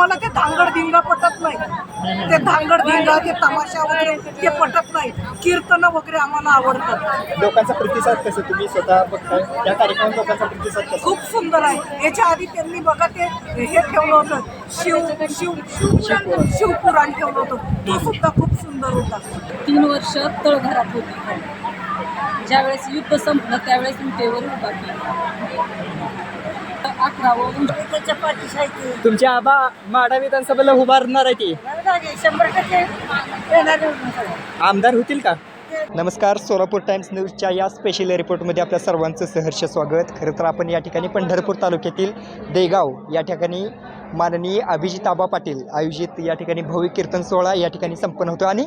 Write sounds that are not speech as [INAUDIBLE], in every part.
आम्हाला ते धांगड धिंगा पटत नाही. ते धांगड धिंगा ते तमाशा वगैरे ते पटत नाही. कीर्तन वगैरे आम्हाला आवडतात. लोकांचा प्रतिसाद कसं? तुम्ही स्वतः बघताय? त्या कार्यक्रमात लोकांचा प्रतिसाद कसा? खूप सुंदर आहे. याच्या आधी त्यांनी बघा ते हे ठेवलं होतं. शिव शिव शिव शिवपुराण ठेवलं होतं. तो सुद्धा खूप सुंदर होता. तीन वर्ष तळघरात होती. ज्यावेळेस युद्ध संपलं त्यावेळेस विटेवर उभा केला. आहे. तुमच्या आबा माडा विधानसभेला उभारणार आहे ती शंभर टक्के येणार आमदार होतील का? नमस्कार सोलापूर टाइम्स न्यूजच्या या स्पेशल रिपोर्टमध्ये आपल्या सर्वांचं सहर्ष स्वागत. खरं तर आपण या ठिकाणी पंढरपूर तालुक्यातील देगाव या ठिकाणी माननीय अभिजित आबा पाटील आयोजित या ठिकाणी भव्य कीर्तन सोहळा या ठिकाणी संपन्न होतो. आणि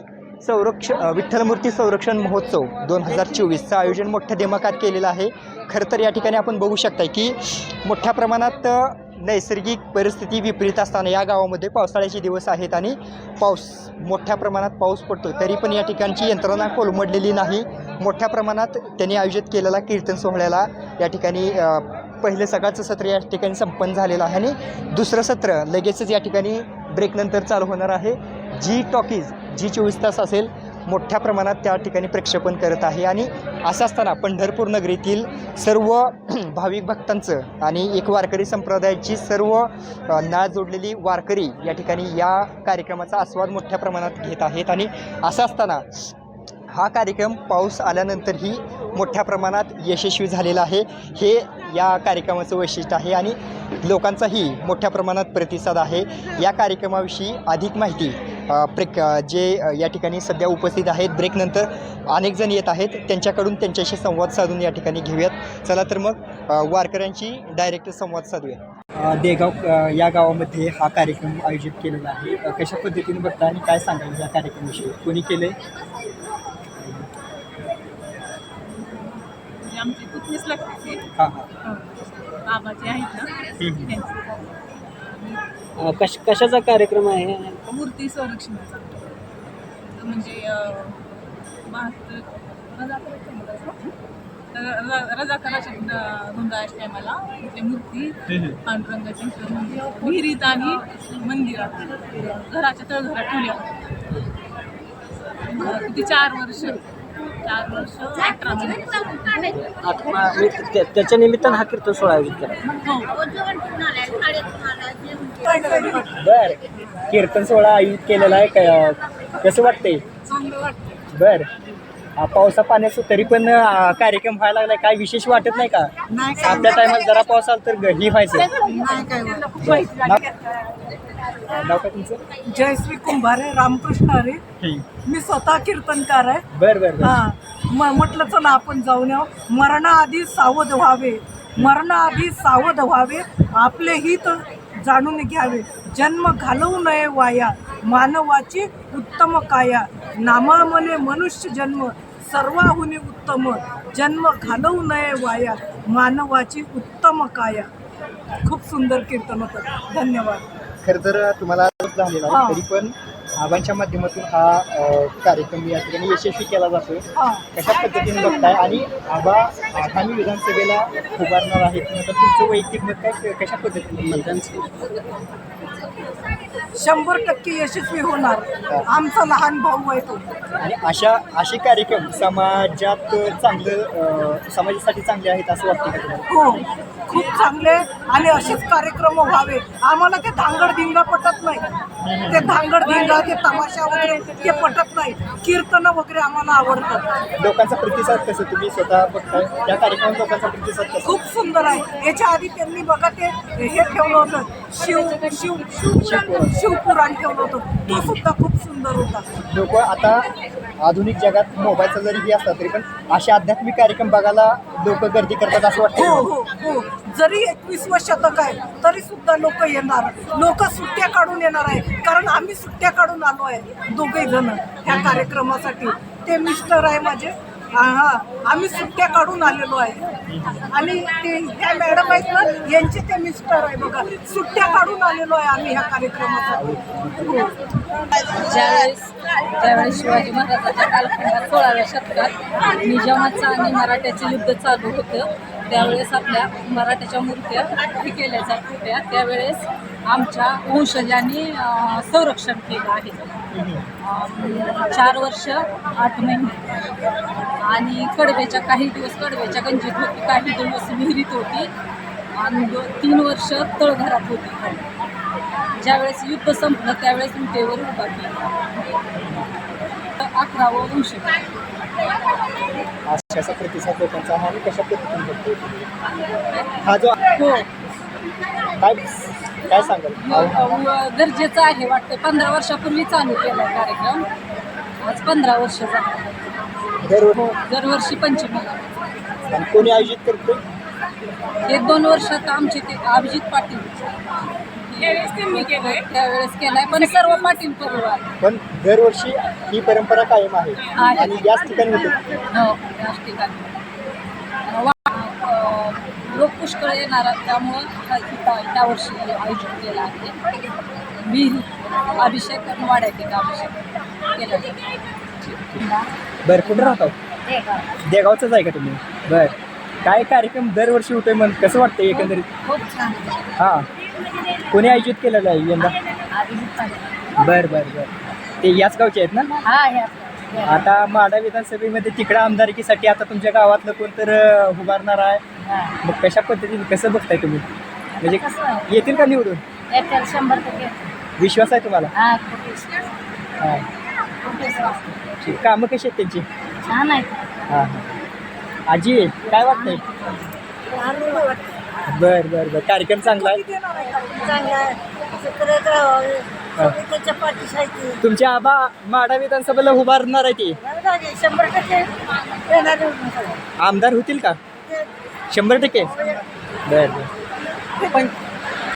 संरक्ष विठ्ठलमूर्ती संरक्षण महोत्सव दोन हजार चोवीसचं आयोजन मोठ्या दिमाखात केलेलं आहे. खरं तर या ठिकाणी आपण बघू शकता की मोठ्या प्रमाणात नैसर्गिक परिस्थिती विपरीत असताना या गावामध्ये पावसाळ्याचे दिवस आहेत आणि पाऊस मोठ्या प्रमाणात पाऊस पडतो तरी पण या ठिकाणची यंत्रणा कोलमडलेली नाही. मोठ्या प्रमाणात त्यांनी आयोजित केलेला कीर्तन सोहळ्याला या ठिकाणी पहिलं सकाळचं सत्र या ठिकाणी संपन्न झालेलं आहे आणि दुसरं सत्र लगेचच या ठिकाणी ब्रेकनंतर चालू होणार आहे. जी टॉकीज जी चोवीस तास असेल मोठ्या प्रमाणात त्या ठिकाणी प्रक्षेपण करत आहे. आणि असं असताना पंढरपूर नगरीतील सर्व [CLEARS THROAT] भाविक भक्तांचं आणि एक वारकरी संप्रदायाची सर्व नाळ जोडलेली वारकरी या ठिकाणी या कार्यक्रमाचा आस्वाद मोठ्या प्रमाणात घेत आहेत. आणि असं असताना हा कार्यक्रम पाऊस आल्यानंतरही मोठ्या प्रमाणात यशस्वी झालेला आहे. हे या कार्यक्रमाचं वैशिष्ट्य आहे आणि लोकांचाही मोठ्या प्रमाणात प्रतिसाद आहे. या कार्यक्रमाविषयी अधिक माहिती प्रेक जे या ठिकाणी सध्या उपस्थित आहेत ब्रेकनंतर अनेक जण येत आहेत. त्यांच्याकडून त्यांच्याशी संवाद साधून या ठिकाणी घेऊयात. चला तर मग अ, वारकऱ्यांची डायरेक्ट संवाद साधूया. देगाव या गावामध्ये हा कार्यक्रम आयोजित केलेला आहे. कशा पद्धतीने बघता आणि काय सांगाल या कार्यक्रमाविषयी? कोणी केले म्हणजे आमची पुतणीच लागते. हां हां. बाबाचे आहेत ना. कश कशाचा कार्यक्रम आहे मूर्ती संरक्षणाचा म्हणजे अं, बहात्तर मुलाचं. र- र- रजाकाराच्या द- धुंडाळ्याच्या टायमाला तिथे मूर्ती पांडुरंगाची इथं म्हणजे विहिरीत आणि मंदिरात घराच्या तळघरात ठेवल्या होत्या. अं, किती चार वर्ष चार वर्ष अठरा महिने. त्याच्या निमित्तानं हा कीर्तन सोहळा आयोजित करा हो बर. कीर्तन सोहळा आयोजित केलेला आहे काय कसं वाटतंय? चांगलं वाटतं बर. पावसा पाण्याचं तरी पण कार्यक्रम व्हायला लागलाय. काय विशेष वाटत नाही का? नाही काय आपल्या टायमाला जरा पाऊस आला तर ग- ही व्हायचं. नाही काय माहिती नाव? नाव काय तुमचं? जयश्री कुंभारे रामकृष्ण हरी. हम्म. मी स्वतः कीर्तनकार आहे. बर बर बर. हा. म म्हटलं चला आपण जाऊन यावं मरणाआधी सावध व्हावे. मरणाआधी सावध व्हावे. आपले हित जाणून घ्यावे. जन्म घालवू नये वाया मानवाची उत्तम काया. नामामने मनुष्य जन्म सर्वाहुनी उत्तम. जन्म घालवू नये वाया मानवाची उत्तम काया. खूप सुंदर कीर्तन होतं. धन्यवाद. खरं तर तुम्हाला तरी पण आबांच्या माध्यमातून हा अ, कार्यक्रम या ठिकाणी यशस्वी केला जातोय. हा. कशा पद्धतीने बघताय? आणि आबा आगामी विधानसभेला उभारणार आहेत नंतर तुमचं वैयक्तिक मत काय? कशा पद्धतीने? मतदान शंभर टक्के यशस्वी होणार. आमचा लहान भाऊ आहे तो. आणि अशा असे कार्यक्रम समाजात चांगलं अ, समाजासाठी चांगले आहेत असं वाटतं का तुम्हाला? हो. खूप चांगले आणि असेच कार्यक्रम व्हावे आम्हाला ते धांगड धिंगा पटत नाही. ते धांगड धिंगा ते तमाशा वगैरे ते पटत नाही. कीर्तन वगैरे आम्हाला आवडतात. लोकांचा प्रतिसाद कसं? तुम्ही स्वतः बघताय? कार्यक्रमात लोकांचा प्रतिसाद कसा? खूप सुंदर आहे. याच्या आधी त्यांनी बघा ते हे ठेवलं होतं. शिव शिव शिव शिवपुराण ठेवलं होतं. तो सुद्धा खूप सुंदर होता. लोक आता आधुनिक जगात मोबाईलचा जरी हे असला तरी पण असे आध्यात्मिक कार्यक्रम बघायला लोक गर्दी करतात असं हो वाटतं हो हो. जरी एकवीसवं शतक आहे तरी सुद्धा लोक येणार. लोक सुट्ट्या काढून येणार आहे कारण आम्ही सुट्ट्या काढून आलो आहे दोघे जण ह्या कार्यक्रमासाठी. ते मिस्टर आहे माझे. हा आम्ही सुट्ट्या काढून आलेलो आहे. आणि ते ह्या मॅडम आहेत ना यांचे ते मिस्टर आहे बघा. सुट्ट्या काढून आलेलो आहे आम्ही ह्या कार्यक्रमासाठी. हो. ज्यावेळेस शिवाजी महाराजांच्या कालखंडात सोळाव्या शतकात निजामाचं आणि मराठ्याचं युद्ध चालू होतं त्यावेळेस आपल्या मराठ्याच्या मूर्त्या हे केल्या जात होत्या त्यावेळेस आमच्या वंशजांनी संरक्षण केलं आहे. चार वर्ष आठ महिने. आणि कडव्याच्या काही दिवस कडव्याच्या गंजीत होती काही दिवस विहिरीत होती. आणि दो तीन वर्ष तळघरात होती. ज्यावेळेस युद्ध संपलं त्यावेळेस विटेवर उभा केला. अकरावं वंश अशाचा प्रतिसाद लोकांचा हा कशा पद्धतीने बघतो हा जो हो. काय काय सांगाल? व- गरजेचं आहे वाटतं पंधरा वर्षापूर्वी चालू केला कार्यक्रम. आज पंधरा वर्ष झालं. दररोज हो दरवर्षी पंचमी. कोणी आयोजित करतो एक दोन वर्षात आमचे ते अभिजित पाटील. त्यावेळेस त्यांनी केलंय. त्यावेळेस केलाय पण सर्व पाटील परिवार पण दरवर्षी ही परंपरा कायम आहे आहे. आणि याच ठिकाणी होते. हो ठिकाणी. वा- लोक पुष्कळ येणार आहेत, त्यामुळं हा इथं ह्या वर्षी आयोजित केला आहे. विहिरी अभिषेक वाड्यात अभिषेक केला बरं कुठं राहतो देगावचंच आहे का तुम्ही? बरं. काय कार्यक्रम दरवर्षी होतोय मग कसं वाटतं एकंदरीत? खूप छान. हां. कोणी आयोजित केलेलं आहे यंदा? बरं बरं बरं. ते याच गावचे आहेत ना? हा आता माडा विधानसभेमध्ये तिकडं आमदारकीसाठी आता तुमच्या गावातलं कोणतर उभारणार आहे? मग कशा पद्धतीने कसं बघताय तुम्ही? म्हणजे? येतील का निवडून? एअरटेल शंभर टक्के विश्वास आहे तुम्हाला? हा कामं कशी आहेत त्यांची? छान आहे हां हां. आजी काय वाटतंय? बर बर बर. कार्यक्रम चांगला आहे? हा. त्याच्या पाठीशी आहे ती. तुमचे आबा माडा विधानसभेला उभारणार आहे ती. शंभर टक्के येणार आमदार होतील का? शंभर टक्के? बर बर. पण